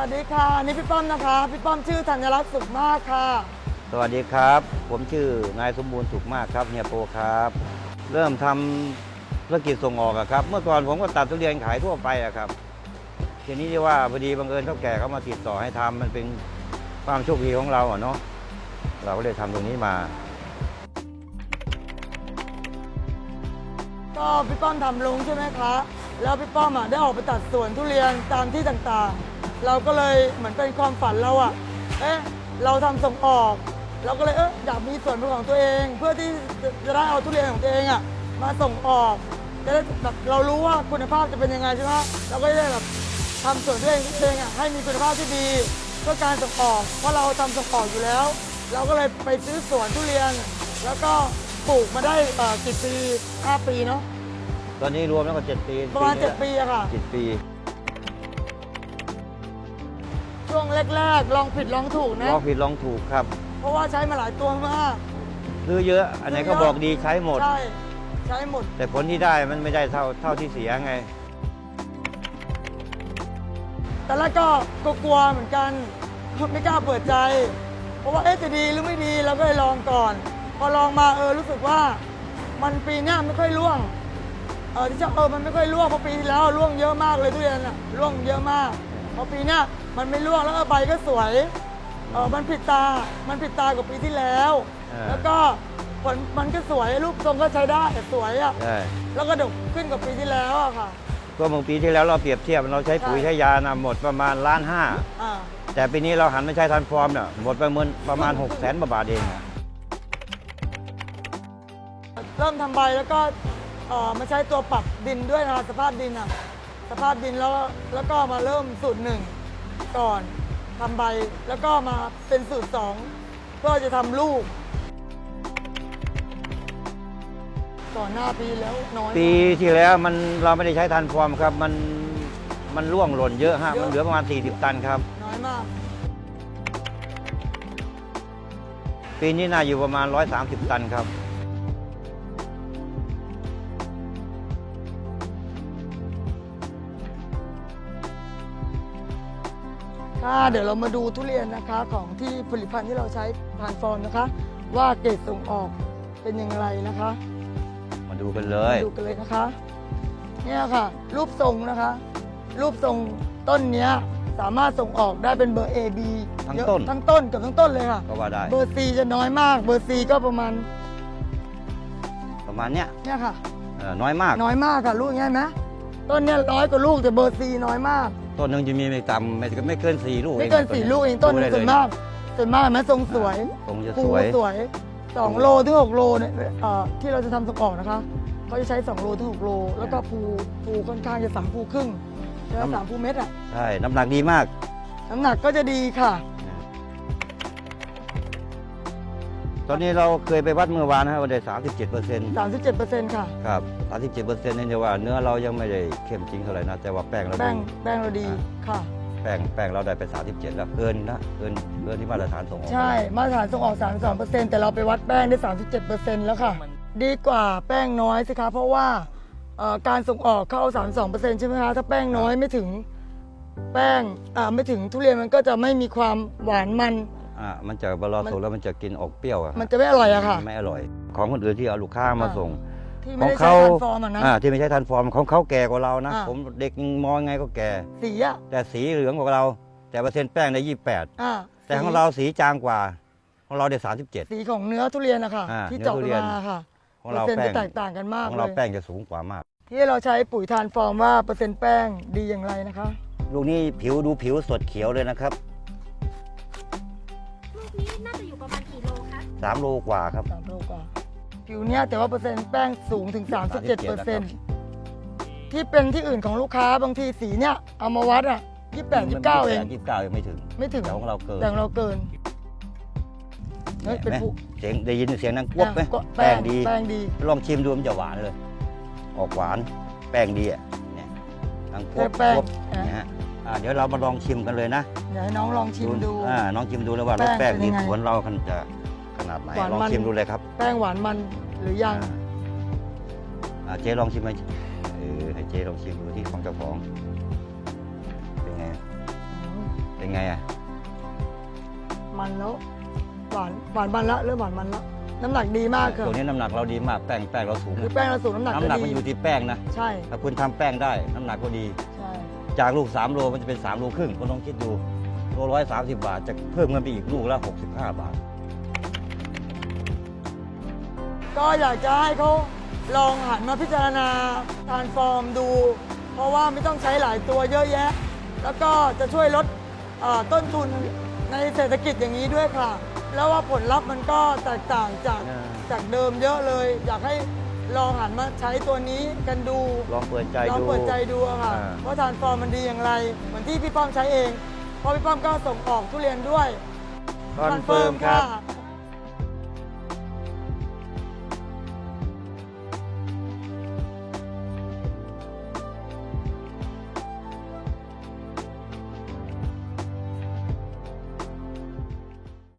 วัสดีค่ะอันนี่พี่ป้อมนะคะ พี่ป้อมชื่อธัญรัตน์สุขมากค่ะ สวัสดีครับ ผมชื่อนายสมบูรณ์สุขมากครับเฮียโปครับ เริ่มทำธุรกิจส่งออกอะครับ เมื่อก่อนผมก็ตัดทุเรียนขายทั่วไปอะครับ ทีนี้ที่ว่าพอดีบังเอิญเท่าแก่เขามาติดต่อให้ทำมันเป็นความโชคดีของเราอะเนาะเราก็เลยทำตรงนี้มา ก็พี่ป้อมทำลุงใช่ไหมคะ แล้วพี่ป้อมอะได้ออกไปตัดสวนทุเรียนตามที่ต่างๆ เราก็เลยเหมือนเป็นความฝันเราอะเอ๊ะเราทำส่งออก เราก็เลยเอ๊ะอยากมีส่วนเป็นของตัวเอง เพื่อที่จะจะได้เอาทุเรียนของตัวเองอะมาส่งออกจะได้แบบเรารู้ว่าคุณภาพจะเป็นยังไงใช่ไหมเราก็ได้แบบทำส่วนตัวเองตัวเองอะให้มีคุณภาพที่ดีเพื่อการส่งออก เพราะเราทำส่งออกอยู่แล้ว เราก็เลยไปซื้อสวนทุเรียน แล้วก็ปลูกมาได้เอ่อกี่ปีห้าปีเนาะตอนนี้รวมแล้วก็เจ็ดปี ประมาณ 7 ปีอะค่ะเจ็ดปี ช่วงแรกๆ ลองผิดลองถูกนะลองผิดลองถูกครับ เพราะว่าใช้มาหลายตัวมากซื้อเยอะ อันไหนก็บอกดีใช้หมด ใช่ใช้หมด แต่ผลที่ได้มันไม่ได้เท่าเท่าที่เสียไง แต่แรกก็กลัวๆเหมือนกันไม่กล้าเปิดใจ เพราะว่าเอ๊ะจะดีหรือไม่ดีเราก็เลยลองก่อน พอลองมาเออรู้สึกว่า มันปีเนี้ยไม่ค่อยร่วงเออที่จะเออมันไม่ค่อยร่วงเพราะปีที่แล้วร่วงเยอะมากเลยทุเรียนอะร่วงเยอะมากพอปีเนี้ย มันไม่ร่วงแล้วเออใบก็สวยเออมันผิดตา มันผิดตากว่าปีที่แล้ว เออ แล้วก็ผลมันก็สวยรูปทรงก็ใช้ได้สวยอะใช่แล้วก็ดกขึ้นกว่าปีที่แล้วอะค่ะ ก็เมื่อปีที่แล้วเราเปรียบเทียบเราใช้ปุ๋ยใช่ใช้ยานะหมดประมาณล้านห้า อ่า แต่ปีนี้เราหันมาใช้ทันฟอร์มเนี่ยหมดไปเมินประมาณ 6 0 0 0 0 0บาทเองอะเริ่มทำใบแล้วก็เอ่อมาใช้ตัวปรับดินด้วยนะคะสภาพดินอะสภาพดินแล้วแล้วก็มาเริ่มสูตรหนึ่ง ก่อนทำใบแล้วก็มาเป็นสูตรสองเพื่อจะทำลูก ก่อนหน้าปีแล้วน้อยมาก ปีที่แล้วมันเราไม่ได้ใช้ทันฟอร์มครับ มันมันร่วงหล่นเยอะฮะ เยอะ มันเหลือประมาณ 40 ตันครับ น้อยมาก ปีนี้น่าอยู่ประมาณ 130 ตันครับ ค่ะเดี๋ยวเรามาดูทุเรียนนะคะของที่ผลิตภัณฑ์ที่เราใช้ผ่านฟอร์มนะคะ ว่าเกรดส่งออกเป็นอย่างไรนะคะมาดูกันเลย มาดูกันเลยนะคะ เนี่ยค่ะ รูปทรงนะคะ รูปทรงต้นเนี้ยสามารถส่งออกได้เป็นเบอร์ A B ทั้งเยอะต้น ทั้งต้นเกับทั้งต้นเลยค่ะ ก็ว่าได้ เบอร์ C จะน้อยมาก เบอร์ C ก็ประมาณ ประมาณเนี้ยเนี่ยค่ะเอ่อน้อยมาก น้อยมากค่ะลูกง่ายไหมต้นเนี้ยร้อยกว่าลูกแต่เบอร์ C น้อยมาก ต้นหนึ่งจะมีไม่ต่ำไม่ไม่เกิน4ลูกไม่เกินองสี่ลูกเองต้นหนึงส่วนมากส่วนมากเห็นไหมทรงสวยตรงจะภูสวย สวยสองโลถึงหกโลเนี่ยเอ่อที่เราจะทำส่งออกนะคะเขาจะใช้สองโลถึงหกโล แล้วก็ภูภูค่อนข้างจะสามภูครึ่งใช่ไหมสามภูเม็ดอะใช่ น้ำหนักดีมาก น้ำหนักก็จะดีค่ะ ตอนนี้เราเคยไปวัดเมื่อวานนะวันได้37เปอร์เซ็นต์37%ค่ะ ครับ37เปอร์เซ็นต์นี่จะว่าเนื้อเรายังไม่ได้เข้มจริงเท่าไหร่นะ แต่ว่าแป้งเราแป้งดีแป้งเราดีค่ะ แป้งแป้งเราได้ไป37แล้วเกินนะเกินเกินที่มาตรฐานส่งออกใช่มาตรฐานส่งออก 32%แต่เราไปวัดแป้งได้ 37%แล้วค่ะ ดีกว่าแป้งน้อยสิคะ เพราะว่าเอ่อการส่งออกเข้า 32%ใช่ไหมคะ ถ้าแป้งน้อยไม่ถึงแป้งอ่าไม่ถึงทุเรียนมันก็จะไม่มีความหวานมัน อ่ามันจะบรอสุกแล้วมันจะกินออกเปรี้ยวอะมันจะไม่อร่อยอะค่ะ ไม่อร่อย ของคนอื่นที่เอาลูกค้ามาส่ง ที่ขไม่องได้ใช้เขา ทานฟอร์มอะนะ อ่าที่ไม่ใช่ทันฟอร์มของเขาแก่กว่าเรานะ อ่า ผมเด็กมองไงก็แก่ สีอะแต่สีเหลืองกว่าเรา แต่เปอร์เซ็นต์แป้งได้28อ่าแต่ของเราสีจางกว่า ของเราได้37สีของเนื้อทุเรียนนะคะอ่าที่เนื้อเจาะทุเรียน มาค่ะของเราเปอร์เซ็นต์แป้งจะแตกต่างกันมากของเลเรายแป้งจะสูงกว่ามาก ที่เราใช้ปุ๋ยทานฟอร์มว่าเปอร์เซ็นต์แป้งดีอย่างไรนะคะ ลูกนี้ผิวดูผิวสดเขียวเลยนะครับ 3 โลกว่าครับ สามโลกว่าผิวเนี้ยแต่ว่าเปอร์เซ็นต์แป้งสูงถึง 37เปอร์เซ็นต์ที่เป็นที่อื่นของลูกค้าบางทีสีเนี้ยเอามาวัดอะ28 29เองยี่สิบเก้ายังไม่ถึงไม่ถึงแต่ของเราเกินแต่ของเราเกินเฮ้ยเป็นเห็นไหมผู้เสียงได้ยินเสียงนังกวบไหมก็แป้งดี แป้งดี ลองชิมดูมันจะหวานเลย ออกหวาน แป้งดีอะเนี่ยนังกวแป้บงแป้งกวบอะ เนี่ยฮะอ่าเดี๋ยวเรามาลองชิมกันเลยนะ เดี๋ยวให้น้องลองชิมดู อ่าน้องชิมดูแล้วว่ารสแป้แป้งงเป็นยันี่งไง สวนเราคันจะข นาดไหนหวานลองมัน ชิมดูเลยครับแป้งหวานมันหรือยัง อ่าอ่าเจ๊ลองชิมไหมเออให้เจ๊ลองชิมดูที่ของเจ้าของ เป็นไงอืมเป็นไงอะมันแล้ว หวานหวานมันละเริ่มหวานมันละน้ำหนักดีมากค่ะตัวนี้น้ำหนักเราดีมากแป้งแป้งเราสูงคือแป้งเราสูงน้ำหนักน้ำก็หนักดีมันอยู่ที่แป้งนะใช่ถ้าคุณทำแป้งได้ น้ำหนักก็ดี ใช่จากลูก 3 โลมันจะเป็น 3 โลครึ่งคุณลองคิดดูโลร้อยสามสิบบาท จะเพิ่มเงินไปอีกลูกละ65 บาท ก็อยากจะให้เขาลองหันมาพิจารณาทานฟอร์มดู เพราะว่าไม่ต้องใช้หลายตัวเยอะแยะ แล้วก็จะช่วยลดเอ่อต้นทุนในเศรษฐกิจอย่างนี้ด้วยค่ะ แล้วว่าผลลัพธ์มันก็แตกต่างจากอ่าจากเดิมเยอะเลย อยากให้ลองหันมาใช้ตัวนี้กันดู ลองเปิดใจลองดูเปิดใจดูอะค่ะอ่าว่าทานฟอร์มมันดีอย่างไร เหมือนที่พี่ป้อมใช้เอง เพราะพี่ป้อมก็ส่งออกทุเรียนด้วยคอนเฟิร์มครับค่ะ